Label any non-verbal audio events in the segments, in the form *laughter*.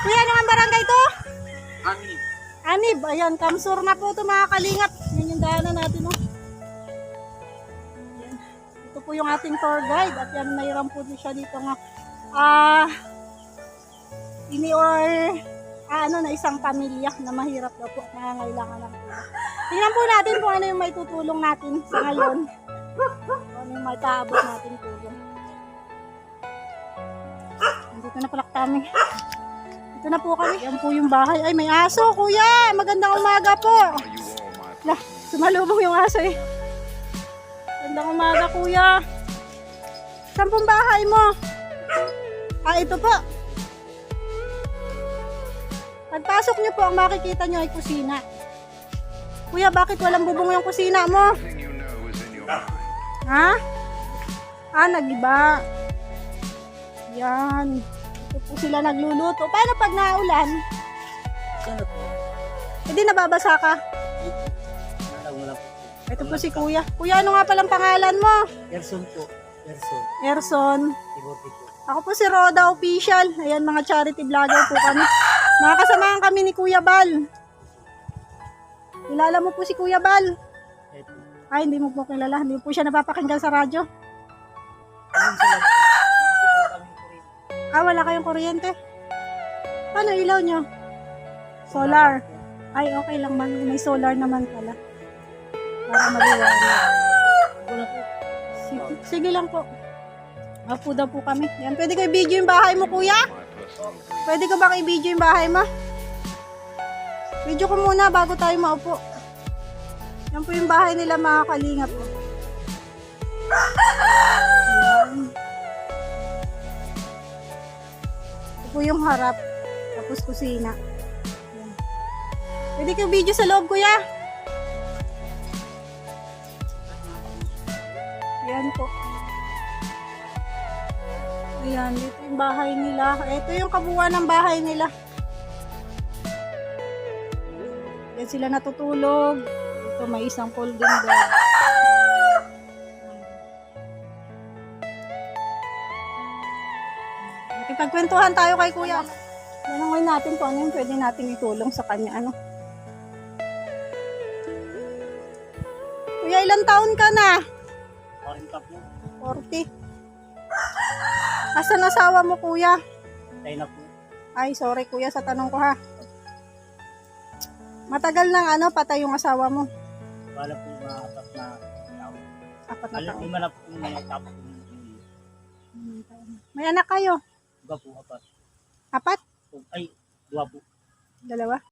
Kuya, ano ang barangay to? Ani. Anib, ayan, Kamsur na po ito mga kalingap. Yan yung daanan natin, oh. Ayan. Ito po yung ating tour guide at yan, mayroon po din siya dito nga. Ah, ini or ah, ano na isang pamilya na mahirap daw po, nangangailangan ng tulong. Tingnan po natin kung ano yung may tutulong natin sa ngayon. Kung ano yung may taabot natin tulong. Dito na pala kami. Ito na po kami. Yan po yung bahay. Ay, may aso, kuya. Magandang umaga po. Lah, sumalubong yung aso eh. Magandang umaga, kuya. Saan pong bahay mo? Ah, ito po. Pagpasok niyo po, ang makikita niyo ay kusina. Kuya, bakit walang bubong yung kusina mo? Ha? Ah, nagiba. Yan. Ito po sila nagluluto. Paano pag naulan? Po? Hindi nababasa ka. Ito po si Kuya. Kuya, ano nga palang pangalan mo? Gerson po. Gerson. Erson. Timothy po. Ako po si Roda Official. Ayan, mga charity vlogger po kami. Nakakasamahan kami ni Kuya Bal. Kilala mo po si Kuya Bal? Ay, hindi mo po kilala. Hindi po siya napapakinggan sa radyo. Ah, wala kayong kuryente. Paano ilaw nyo? Solar. Ay, okay lang man. May solar naman pala. Para maliwanag. Sige, sige lang po. Apo daw po kami. Yan, pwede ko i-video yung bahay mo, kuya? Pwede ko bang i-video yung bahay mo? Video ko muna bago tayo maupo. Yan po yung bahay nila mga kalingap. po. Po yung harap. Tapos kusina. Yan. Pwede ko video sa loob, kuya? Ayan po. Ayan, dito yung bahay nila. Ito yung kabuuan ng bahay nila. Yan sila natutulog. Ito may isang folding bed. Nakipagkwentuhan tayo kay kuya. Tanungin natin kung ano yung pwede natin itulong sa kanya. Ano? Kuya, ilang taon ka na? 40 po. 40. Asan asawa mo, kuya? Tayo na po. Ay, sorry, kuya, sa tanong ko ha. Matagal nang ano, patay yung asawa mo. Wala po mga apat na tao. Apat na Alam taon. na po mga tapos po. May anak kayo? Iba po apat. Apat? Ay, dua po. Dalawa?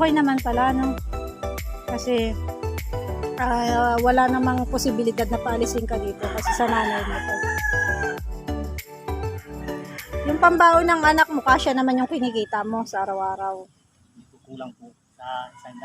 Okay naman pala, no? Kasi ah, wala namang posibilidad na paalisin ka dito kasi sa nanay mo to. Yung pambaon ng anak mo, kasya naman yung kinikita mo sa araw-araw. Kulang po sa isang.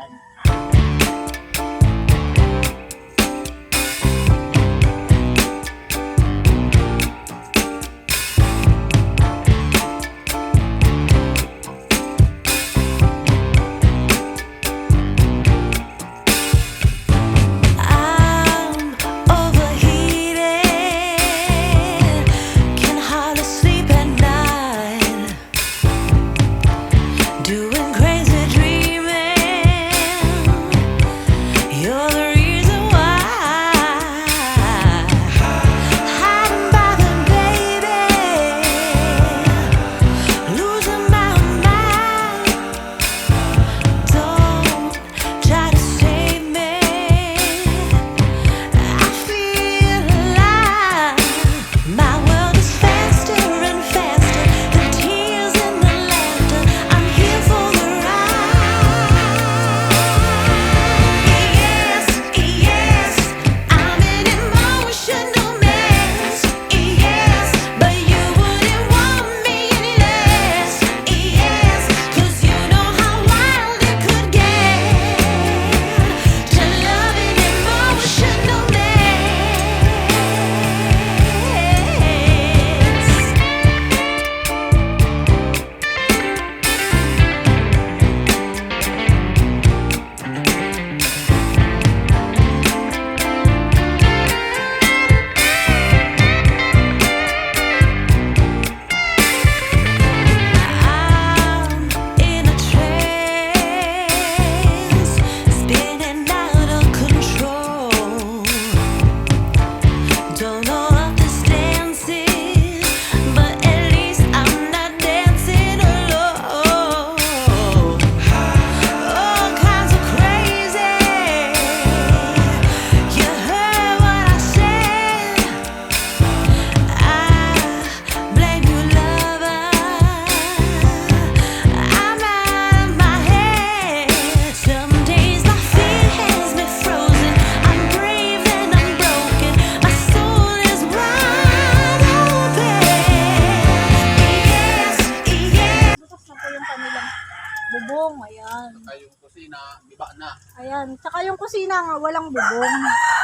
Kusina nga, walang bubong.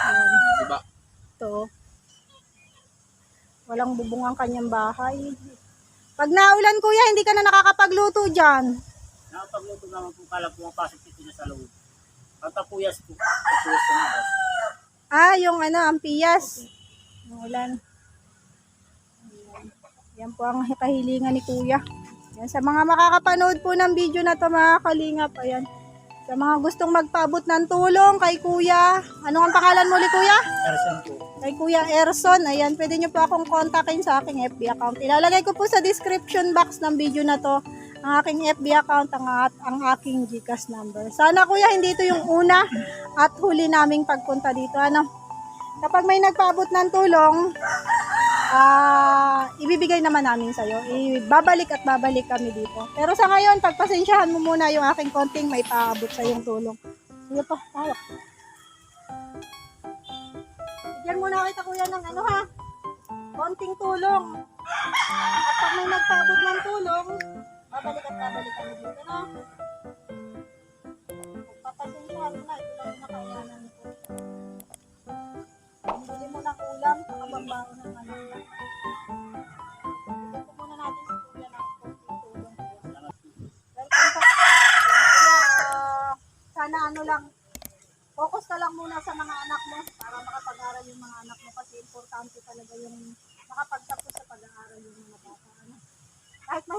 Ayan. Iba. Ito. Walang bubong ang kanyang bahay. Pag naulan kuya, hindi ka na nakakapagluto dyan. Nakapagluto naman po kala pumapasok dito na sa loob. Tatapuyas po. Tatapuyas ko na. Ah, yung ano, ang piyas. Yung ulan. Yan po ang kahilingan ni kuya. Yan, sa mga makakapanood po ng video na to mga kalingap, ayan. Sa mga gustong magpaabot ng tulong kay kuya. Ano ang pangalan mo ni kuya? Ersan po. kay Kuya Erson. Ayan, pwede nyo po akong kontakin sa aking FB account. Ilalagay ko po sa description box ng video na to ang aking FB account, ang, at ang aking Gcash number. Sana kuya, hindi ito yung una at huli naming pagpunta dito. Ano? Kapag may nagpaabot ng tulong, ah ibibigay naman namin sa'yo. Ibabalik at babalik kami dito. Pero sa ngayon, pagpasensyahan mo muna yung aking konting may paabot sa yung tulong. Sige pa, hawak. Bigyan muna kita kuya ng ano ha, konting tulong. At pag may nagpaabot ng tulong, babalik at babalik kami dito na.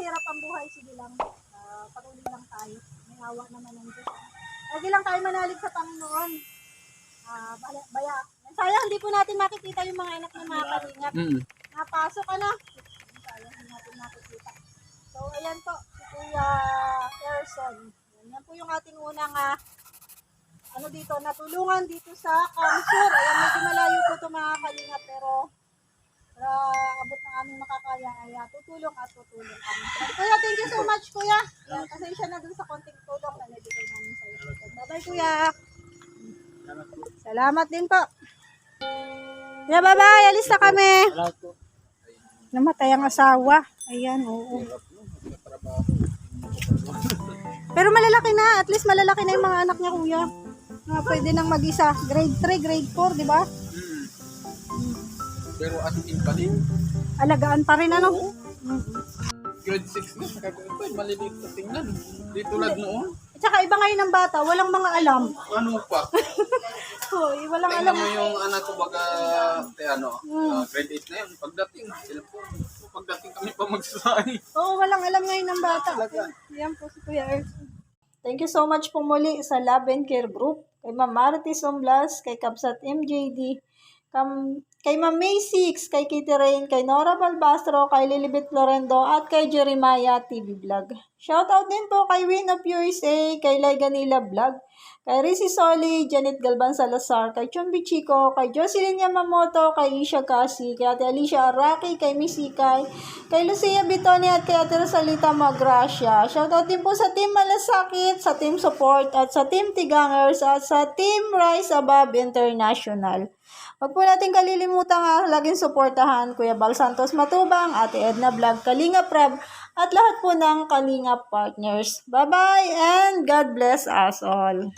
Mahirap ang buhay, sige lang. Uh, patuloy lang tayo. May awa naman ng Diyos. Lagi lang tayo manalig sa Panginoon. Ah, baya, baya. Sayang, hindi po natin makikita yung mga anak ng mga kalingap. Mm. Napasok ka na. Sayang, hindi natin makikita. So, ayan po, si Kuya Erson. Yan, po yung ating unang ah, ano dito, natulungan dito sa Kamsur. Ayan, medyo malayo po ito mga kalinga, pero Para abot ng aming makakaya ay ah, tutulong at tutulong kami. Kuya, thank you so much, Kuya. Yan, pasensya na dun sa konting tulong na nabigay namin sa iyo. Bye-bye, Kuya. Salamat din po. Kuya, bye-bye. Alis na kami. Namatay ang asawa. Ayan, oo. Pero malalaki na. At least malalaki na yung mga anak niya, kuya. Na pwede nang mag-isa. Grade 3, grade 4, di ba? Pero as in pa din, Alagaan pa rin, ano? grade 6 na, ito, maliliit na tingnan. Di tulad noon. At saka iba ngayon ng bata, walang mga alam. Ano pa? *laughs* Hoy, walang alam. Tingnan mo yung anak ko baga, te, ano, Hmm. ah, grade 8 na yun. Pagdating, sila po, pagdating kami pa magsasahi. *laughs* Oo, walang alam ngayon ng bata. Yan po si Kuya. Thank you so much po muli sa Love and Care Group, kay Ma'am Marites Omblas, kay Kapsat MJD, kay Ma'am May 6, kay Kitty Rain, kay Nora Balbastro, kay Lilibet Florendo, at kay Jeremiah TV Vlog. Shoutout din po kay Win of USA, kay Laiganila Vlog, kay Rizzy Soli, Janet Galban Salazar, kay Chumbi Chico, kay Jocelyn Yamamoto, kay Isha Kasi, kay Ate Alicia Araki, kay Missy Kai, kay Lucia Bitoni at kay Ate Rosalita Magracia. Shoutout din po sa Team Malasakit, sa Team Support, at sa Team Tigangers, at sa Team Rise Above International. Huwag po natin kalilimutan nga laging suportahan Kuya Bal Santos Matubang, Ate Edna Vlog, Kalinga Prab, at lahat po ng Kalinga Partners. Bye-bye and God bless us all.